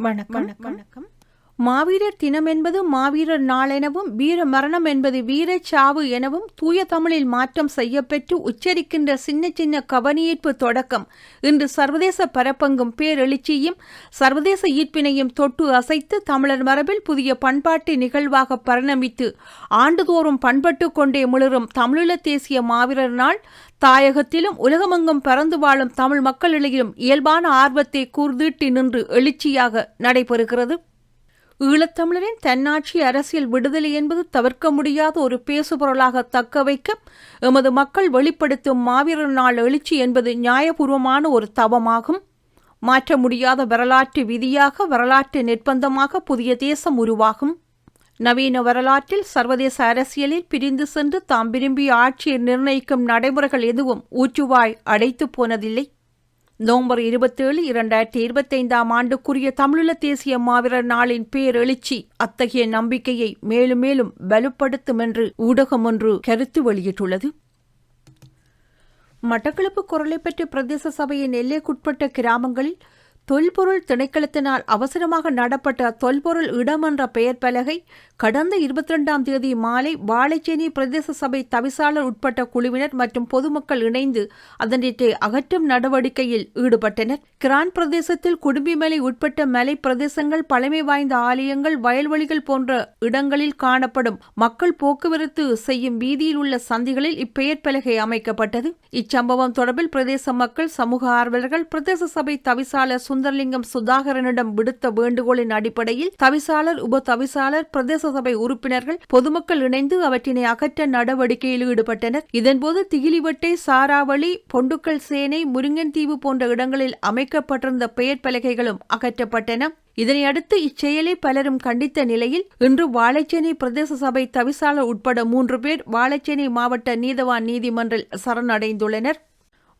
வணக்கம். வணக்கம். மாவீரர் தினம் என்பது மாவீரர் நாள் எனவும் வீர மரணம் என்பது வீரச் சாவு எனவும் தூய தமிழில் மாற்றம் செய்யப்பெற்று உச்சரிக்கின்ற சின்ன சின்ன கவனியீர்ப்பு தொடக்கம். இன்று சர்வதேச பரப்பங்கும் பேரெழுச்சியும் சர்வதேச ஈர்ப்பினையும் தொட்டு அசைத்து தமிழர் மரபில் புதிய பண்பாட்டு நிகழ்வாக பரிணமித்து ஆண்டுதோறும் பண்பட்டு கொண்டே மிளரும் தமிழீழ தேசிய மாவீரர் நாள் தாயகத்திலும் உலகமெங்கும் பறந்து வாழும் தமிழ் மக்களிடையிலும் இயல்பான ஆர்வத்தை கூர்தீட்டி நின்று எழுச்சியாக நடைபெறுகிறது. ஈழத்தமிழரின் தன்னாட்சி அரசியல் விடுதலை என்பது தவிர்க்க முடியாத ஒரு பேசுபொருளாக தக்க வைக்க எமது மக்கள் வெளிப்படுத்தும் மாவீரர் நாள் எழுச்சி என்பது நியாயபூர்வமான ஒரு தவமாகும். மாற்ற முடியாத வரலாற்று விதியாக வரலாற்று நிர்பந்தமாக புதிய தேசம் உருவாகும். நவீன வரலாற்றில் சர்வதேச அரசியலில் பிரிந்து சென்று தாம் விரும்பிய ஆட்சியை நிர்ணயிக்கும் நடைமுறைகள் எதுவும் ஊற்றுவாய் அடைத்து போனதில்லை. நவம்பர் இருபத்தேழு இரண்டாயிரத்தி இருபத்தைந்தாம் ஆண்டுக்குரிய தமிழீழ தேசிய மாவீரர் நாளின் பேரெழுச்சி அத்தகைய நம்பிக்கையை மேலும் மேலும் வலுப்படுத்தும் என்று ஊடகம் ஒன்று கருத்து வெளியிட்டுள்ளது. மட்டக்களப்பு குரலை பெற்ற பிரதேச சபையின் எல்லைக்குட்பட்ட கிராமங்களில் தொல்பொருள் திணைக்களத்தினால் அவசரமாக நடப்பட்ட தொல்பொருள் இடம் என்ற பெயர் பலகை கடந்த இருபத்தி ரெண்டாம் தேதி மாலை வாழைச்சேனி பிரதேச சபை தவிசாளர் உட்பட்ட குழுவினர் மற்றும் பொதுமக்கள் இணைந்து அதனை அகற்றும் நடவடிக்கையில் ஈடுபட்டனர். கிரான் பிரதேசத்தில் குடும்பிமலை உட்பட்ட மலை பிரதேசங்கள் பழமை வாய்ந்த ஆலயங்கள் வயல்வெளிகள் போன்ற இடங்களில் காணப்படும் மக்கள் போக்குவரத்து செய்யும் வீதியில் உள்ள சந்திகளில் இப்பெயர் பலகை அமைக்கப்பட்டது. இச்சம்பவம் தொடர்பில் பிரதேச மக்கள் சமூக ஆர்வலர்கள் பிரதேச சபை தவிசாளர் சுந்தரலிங்கம் சுதாகரனிடம் விடுத்த வேண்டுகோளின் அடிப்படையில் தவிசாளர் உப தவிசாளர் பிரதேச சபை உறுப்பினர்கள் பொதுமக்கள் இணைந்து அவற்றினை அகற்ற நடவடிக்கையில் ஈடுபட்டனர். இதன்போது திகிலிவட்டை சாராவளி பொண்டுக்கல் சேனை முருங்கன்தீவு போன்ற இடங்களில் அமைக்கப்பட்டிருந்த பெயர் பலகைகளும் அகற்றப்பட்டன. இதனையடுத்து இச்செயலை பலரும் கண்டித்த நிலையில் இன்று வாழைச்சேனை பிரதேச சபை தவிசாளர் உட்பட மூன்று பேர் வாழைச்சேனை மாவட்ட நீதவான் நீதிமன்றில் சரணடைந்துள்ளனர்.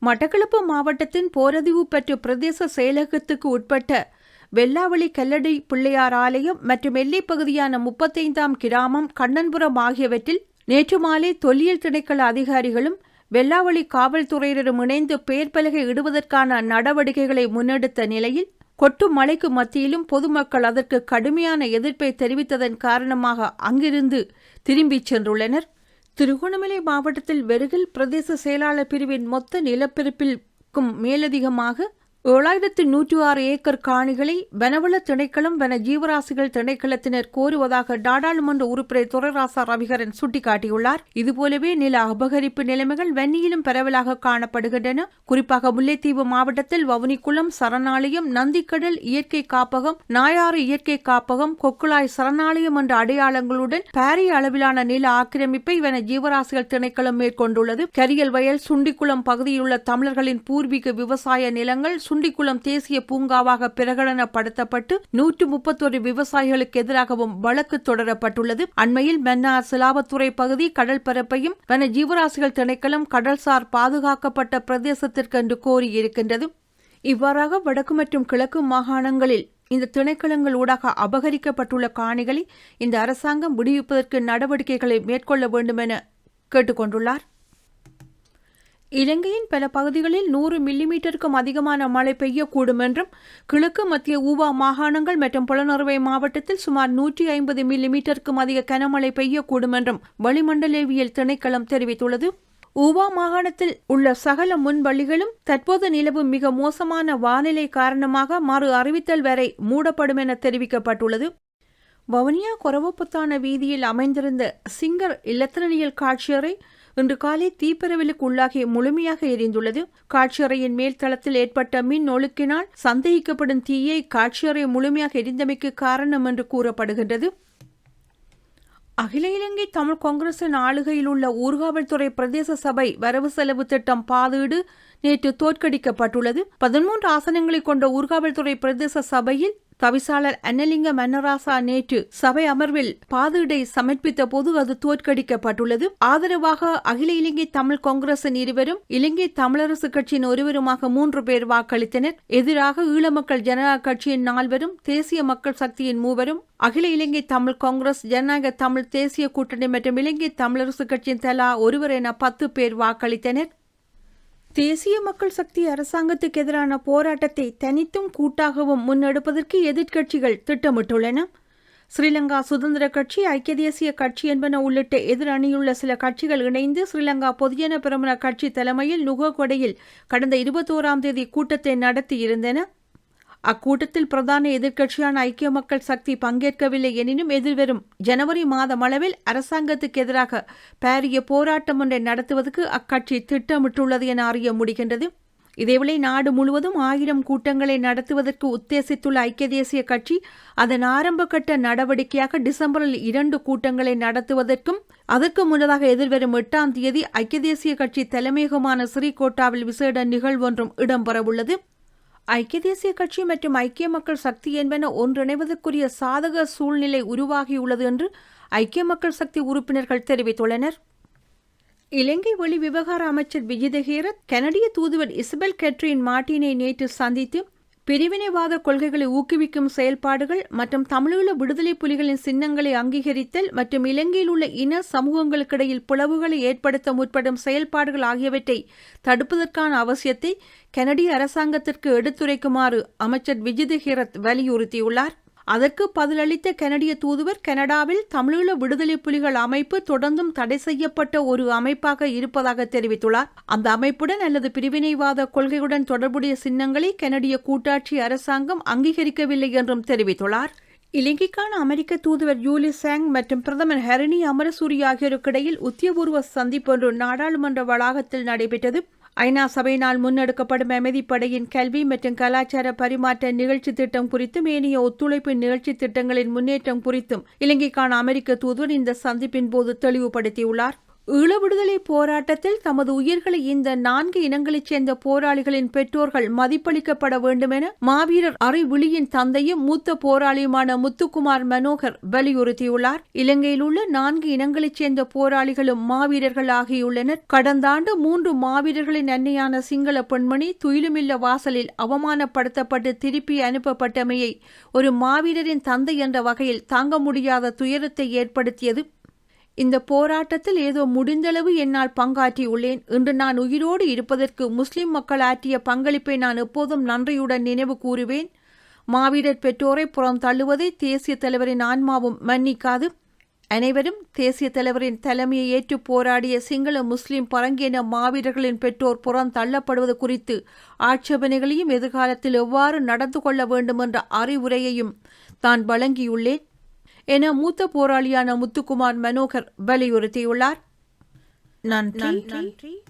மட்டக்களப்பு மாவட்டத்தின் போரதிவு பெற்ற பிரதேச செயலகத்துக்கு உட்பட்ட வெள்ளாவளி கல்லடை பிள்ளையார் ஆலயம் மற்றும் எல்லை பகுதியான முப்பத்தைந்தாம் கிராமம் கண்ணன்புரம் ஆகியவற்றில் நேற்று மாலை தொல்லியல் திணைக்கள அதிகாரிகளும் வெள்ளாவளி காவல்துறையினரும் இணைந்து பெயர் பலகை இடுவதற்கான நடவடிக்கைகளை முன்னெடுத்த நிலையில் கொட்டும் மழைக்கு மத்தியிலும் பொதுமக்கள் அதற்கு கடுமையான எதிர்ப்பை தெரிவித்ததன் காரணமாக அங்கிருந்து திரும்பிச் சென்றுள்ளனர். திருகோணமலை மாவட்டத்தில் வெறுகில் பிரதேச செயலாளர் பிரிவின் மொத்த நிலப்பரப்பிற்கும் மேலதிகமாக ஏழாயிரத்து நூற்றி ஆறு ஏக்கர் காணிகளை வனவள திணைக்களம் வன ஜீவராசிகள் திணைக்களத்தினர் கோருவதாக நாடாளுமன்ற உறுப்பினர் துரைராசா ரவிகரன் சுட்டிக்காட்டியுள்ளார். இதுபோலவே நில அபகரிப்பு நிலைமைகள் வன்னியிலும் பரவலாக காணப்படுகின்றன. குறிப்பாக முல்லைத்தீவு மாவட்டத்தில் வவுனிக்குளம் சரணாலயம் நந்திக்கடல் இயற்கை காப்பகம் நாயாறு இயற்கை காப்பகம் கொக்குளாய் சரணாலயம் என்ற அடையாளங்களுடன் பாரிய அளவிலான நில ஆக்கிரமிப்பை வன ஜீவராசிகள் திணைக்களம் மேற்கொண்டுள்ளது. கரியல் வயல் சுண்டிக்குளம் பகுதியில் உள்ள தமிழர்களின் பூர்வீக விவசாய நிலங்கள் சுண்டிக்குளம் தேசிய பூங்காவாக பிரகடனப்படுத்தப்பட்டு நூற்று முப்பத்தொரு விவசாயிகளுக்கு எதிராகவும் வழக்கு தொடரப்பட்டுள்ளது. அண்மையில் மன்னார் சிலாபத்துறை பகுதி கடல் பரப்பையும் வன ஜீவராசிகள் திணைக்களம் கடல்சார் பாதுகாக்கப்பட்ட பிரதேசத்திற்கு என்று கோரியிருக்கின்றது. இவ்வாறாக வடக்கு மற்றும் கிழக்கு மாகாணங்களில் இந்த திணைக்களங்கள் ஊடாக அபகரிக்கப்பட்டுள்ள காணிகளை இந்த அரசாங்கம் விடுவிப்பதற்கு நடவடிக்கைகளை மேற்கொள்ள வேண்டும் என கேட்டுக்கொண்டுள்ளார். இலங்கையின் பல பகுதிகளில் நூறு மில்லிமீட்டருக்கும் அதிகமான மழை பெய்யக்கூடும் என்றும் கிழக்கு மத்திய ஊவா மாகாணங்கள் மற்றும் புலனறுவை மாவட்டத்தில் சுமார் நூற்றி ஐம்பது மில்லிமீட்டருக்கும் அதிக கனமழை பெய்யக்கூடும் என்றும் வளிமண்டலவியல் திணைக்களம் தெரிவித்துள்ளது. ஊவா மாகாணத்தில் உள்ள சகல முன்வழிகளும் தற்போது நிலவும் மிக மோசமான வானிலை காரணமாக மறு அறிவித்தல் வரை மூடப்படும் என தெரிவிக்கப்பட்டுள்ளது. வவுனியா கொரவப்புத்தான வீதியில் அமைந்திருந்த சிங்கர் இலத்திரனியல் காட்சியரை இன்று காலை தீப்பரவலுக்கு உள்ளாகி முழுமையாக எரிந்துள்ளது. காட்சியறையின் மேல் தளத்தில் ஏற்பட்ட மின் ஒழுக்கினால் சந்தேகிக்கப்படும் தீயை காட்சியறை முழுமையாக எரிந்தமைக்கு காரணம் என்று கூறப்படுகின்றது. அகில இலங்கை தமிழ் காங்கிரசின் ஆளுகையில் உள்ள ஊர்காவல்துறை பிரதேச சபை வரவு செலவு திட்டம் பாதீடு நேற்று தோற்கடிக்கப்பட்டுள்ளது. பதிமூன்று ஆசனங்களை கொண்ட ஊர்காவல்துறை பிரதேச சபையில் தவிசாளர் அன்னலிங்க மன்னராசா நேற்று சபை அமர்வில் பாதுடை சமர்ப்பித்த போது அது தோற்கடிக்கப்பட்டுள்ளது. ஆதரவாக அகில இலங்கை தமிழ் காங்கிரசின் இருவரும் இலங்கை தமிழரசு கட்சியின் ஒருவருமாக மூன்று பேர் வாக்களித்தனர். எதிராக ஈழ மக்கள் ஜனநாயக கட்சியின் நால்வரும் தேசிய மக்கள் சக்தியின் மூவரும் அகில இலங்கை தமிழ் காங்கிரஸ் ஜனநாயக தமிழ் தேசிய கூட்டணி மற்றும் இலங்கை தமிழரசு கட்சியின் தலா ஒருவர் என பத்து பேர் வாக்களித்தனர். தேசிய மக்கள் சக்தி அரசாங்கத்துக்கு எதிரான போராட்டத்தை தனித்தும் கூட்டாகவும் முன்னெடுப்பதற்கு எதிர்க்கட்சிகள் திட்டமிட்டுள்ளன. ஸ்ரீலங்கா சுதந்திர கட்சி ஐக்கிய தேசிய கட்சி என்பன உள்ளிட்ட எதிர் அணியுள்ள சில கட்சிகள் இணைந்து ஸ்ரீலங்கா பொதுஜன பிரமண கட்சி தலைமையில் நுகக்கொடையில் கடந்த இருபத்தோராம் தேதி கூட்டத்தை நடத்தியிருந்தன. அக்கூட்டத்தில் பிரதான எதிர்க்கட்சியான ஐக்கிய மக்கள் சக்தி பங்கேற்கவில்லை எனினும் எதிர்வரும் ஜனவரி மாதம் அளவில் அரசாங்கத்துக்கு எதிராக பாரிய போராட்டம் ஒன்றை நடத்துவதற்கு அக்கட்சி திட்டமிட்டுள்ளது என அறிய முடிகின்றது. இதேவேளை நாடு முழுவதும் ஆயிரம் கூட்டங்களை நடத்துவதற்கு உத்தேசித்துள்ள ஐக்கிய தேசிய கட்சி அதன் ஆரம்ப கட்ட நடவடிக்கையாக டிசம்பரில் இரண்டு கூட்டங்களை நடத்துவதற்கும் அதற்கு முன்னதாக எதிர்வரும் எட்டாம் தேதி ஐக்கிய தேசிய கட்சி தலைமையகமான ஸ்ரீகோட்டாவில் விசேட நிகழ்வொன்றும் இடம்பெறவுள்ளது. ஐக்கிய தேசிய கட்சி மற்றும் ஐக்கிய மக்கள் சக்தி என்பன ஒன்றிணைவதற்குரிய சாதக சூழ்நிலை உருவாகியுள்ளது என்று ஐக்கிய மக்கள் சக்தி உறுப்பினர்கள் தெரிவித்துள்ளனர். இலங்கை வெளி விவகார அமைச்சர் விஜிதஹேரத் கனடிய தூதுவர் இசபெல் கெட்ரின் மார்டினை நேற்று சந்தித்து பிரிவினைவாத கொள்கைகளை ஊக்குவிக்கும் செயல்பாடுகள் மற்றும் தமிழீழ விடுதலை புலிகளின் சின்னங்களை அங்கீகரித்தல் மற்றும் இலங்கையில் உள்ள இன சமூகங்களுக்கிடையில் பிளவுகளை ஏற்படுத்த முற்படும் செயல்பாடுகள் ஆகியவற்றை தடுப்பதற்கான அவசியத்தை கனடிய அரசாங்கத்திற்கு எடுத்துரைக்குமாறு அமைச்சர் விஜிதஹீரத் வலியுறுத்தியுள்ளார். அதற்கு பதிலளித்த கனடிய தூதுவர் கனடாவில் தமிழீழ விடுதலை புலிகள் அமைப்பு தொடர்ந்தும் தடை செய்யப்பட்ட ஒரு அமைப்பாக இருப்பதாக தெரிவித்துள்ளார். அந்த அமைப்புடன் அல்லது பிரிவினைவாத கொள்கையுடன் தொடர்புடைய சின்னங்களை கனடிய கூட்டாட்சி அரசாங்கம் அங்கீகரிக்கவில்லை என்றும் தெரிவித்துள்ளார். இலங்கைக்கான அமெரிக்க தூதுவர் யூலி சாங் மற்றும் பிரதமர் ஹரணி அமரசூரி ஆகியோருக்கிடையில் உத்தியபூர்வ சந்திப்பொன்று நாடாளுமன்ற வளாகத்தில் நடைபெற்றது. ஐநா சபையினால் முன்னெடுக்கப்படும் அமைதிப்படையின் கல்வி மற்றும் கலாச்சார பரிமாற்ற நிகழ்ச்சி திட்டம் குறித்தும் ஏனைய ஒத்துழைப்பு நிகழ்ச்சி திட்டங்களின் முன்னேற்றம் குறித்தும் இலங்கைக்கான அமெரிக்க தூதுவர் இந்த சந்திப்பின் போது தெளிவுபடுத்தியுள்ளார். ஈழ விடுதலை போராட்டத்தில் தமது உயிர்களை இந்த நான்கு இனங்களைச் சேர்ந்த போராளிகளின் பெற்றோர்கள் மதிப்பளிக்கப்பட வேண்டும் என மாவீரர் அறிவிழியின் தந்தையும் மூத்த போராளியுமான முத்துக்குமார் மனோகர் வலியுறுத்தியுள்ளார். இலங்கையில் உள்ள நான்கு இனங்களைச் சேர்ந்த போராளிகளும் மாவீரர்கள் ஆகியுள்ளனர். கடந்த ஆண்டு மூன்று மாவீரர்களின் அன்னையான சிங்கள பெண்மணி துயிலுமில்ல வாசலில் அவமானப்படுத்தப்பட்டு திருப்பி அனுப்பப்பட்டமையை ஒரு மாவீரரின் தந்தை என்ற வகையில் தாங்க முடியாத துயரத்தை ஏற்படுத்தியது. இந்த போராட்டத்தில் ஏதோ முடிந்தளவு என்னால் பங்காற்றியுள்ளேன் இன்று நான் உயிரோடு இருப்பதற்கு முஸ்லிம் மக்கள் ஆற்றிய பங்களிப்பை நான் எப்போதும் நன்றியுடன் நினைவு கூறுவேன். மாவீரர் பெற்றோரை புறம் தள்ளுவதை தேசிய தலைவரின் ஆன்மாவும் மன்னிக்காது. அனைவரும் தேசிய தலைவரின் தலைமையை ஏற்று போராடிய சிங்கள முஸ்லிம் பரங்கின மாவீரர்களின் பெற்றோர் புறம் தள்ளப்படுவது குறித்து ஆட்சேபனைகளையும் எதிர்காலத்தில் எவ்வாறு நடந்து கொள்ள வேண்டும் என்ற அறிவுரையையும் தான் வழங்கியுள்ளேன். என மூத்த போராளியான முத்துக்குமார் மனோகர் வலியுறுத்தியுள்ளார். நன்றி. நன்றி.